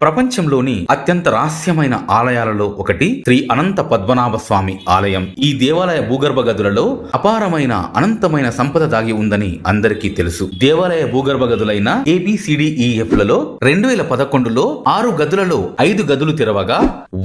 ప్రపంచంలోని అత్యంత రహస్యమైన ఆలయాలలో ఒకటి శ్రీ అనంత పద్మనాభ స్వామి ఆలయం. ఈ దేవాలయ భూగర్భ గదులలో అపారమైన అనంతమైన సంపద దాగి ఉందని అందరికీ తెలుసు. దేవాలయ భూగర్భ గదులైన ఏబిసిడిఈఎఫ్లలో రెండు వేల పదకొండులో ఆరు గదులలో ఐదు గదులు తెరవగా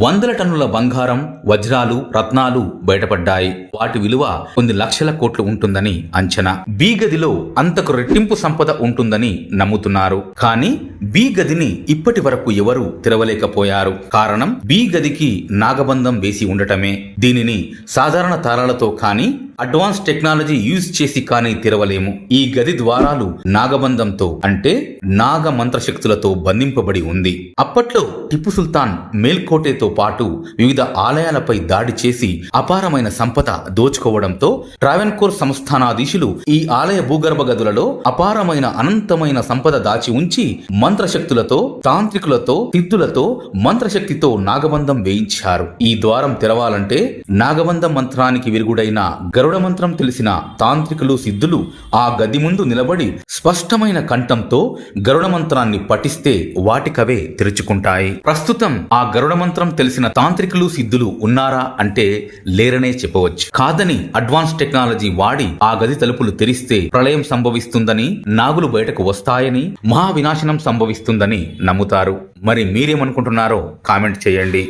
వందల టన్నుల బంగారం వజ్రాలు రత్నాలు బయటపడ్డాయి. వాటి విలువ కొన్ని లక్షల కోట్లు ఉంటుందని అంచనా. బి గదిలో అంతకు రెట్టింపు సంపద ఉంటుందని నమ్ముతున్నారు. కానీ బి గదిని ఇప్పటి వరకు ఎవరూ తెరవలేకపోయారు. కారణం బి గదికి నాగబంధం వేసి ఉండటమే. దీనిని సాధారణ తారాలతో కానీ అడ్వాన్స్ టెక్నాలజీ యూజ్ చేసి కానీ తెరవలేము. ఈ గది ద్వారాలు నాగబంధంతో అంటే నాగ మంత్రశక్తులతో బంధింపబడి ఉంది. అప్పట్లో టిప్పు సుల్తాన్ మేల్కోటేతో పాటు వివిధ ఆలయాలపై దాడి చేసి అపారమైన సంపద దోచుకోవడంతో ట్రావెన్కోర్ సంస్థానాధీశులు ఈ ఆలయ భూగర్భ గదులలో అపారమైన అనంతమైన సంపద దాచి ఉంచి మంత్రశక్తులతో తాంత్రికులతో సిద్ధులతో మంత్రశక్తితో నాగబంధం వేయించారు. ఈ ద్వారం తెరవాలంటే నాగబంధం మంత్రానికి విరుగుడైన గరుడ మంత్రం తెలిసిన తాంత్రికులు సిద్ధులు ఆ గది ముందు నిలబడి స్పష్టమైన కంఠంతో గరుడ మంత్రాన్ని పఠిస్తే వాటికవే తెరుచుకుంటాయి. ప్రస్తుతం ఆ గరుడ మంత్రం తెలిసిన తాంత్రికులు సిద్ధులు ఉన్నారా అంటే లేరనే చెప్పవచ్చు. కాదని అడ్వాన్స్ టెక్నాలజీ వాడి ఆ గది తలుపులు తెరిస్తే ప్రళయం సంభవిస్తుందని నాగులు బయటకు వస్తాయని మహా వినాశనం సంభవిస్తుందని నమ్ముతారు. మరి మీరేమనుకుంటున్నారో కామెంట్ చేయండి.